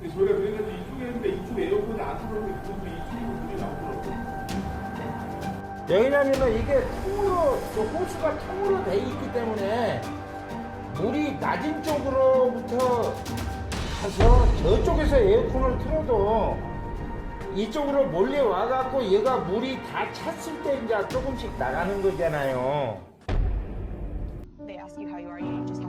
근데 저희가 그래가지고 이쪽에 했는데 이쪽 에어컨이 안 틀어서 그것도 이쪽으로 물이 나오더라고요. 왜냐면은 이게 통으로 저 호수가 통으로 돼 있기 때문에 물이 낮은 쪽으로부터 가서 저쪽에서 에어컨을 틀어도 이쪽으로 몰려 와갖고 얘가 물이 다 찼을 때 이제 조금씩 나가는 거잖아요. They ask you how you are, you just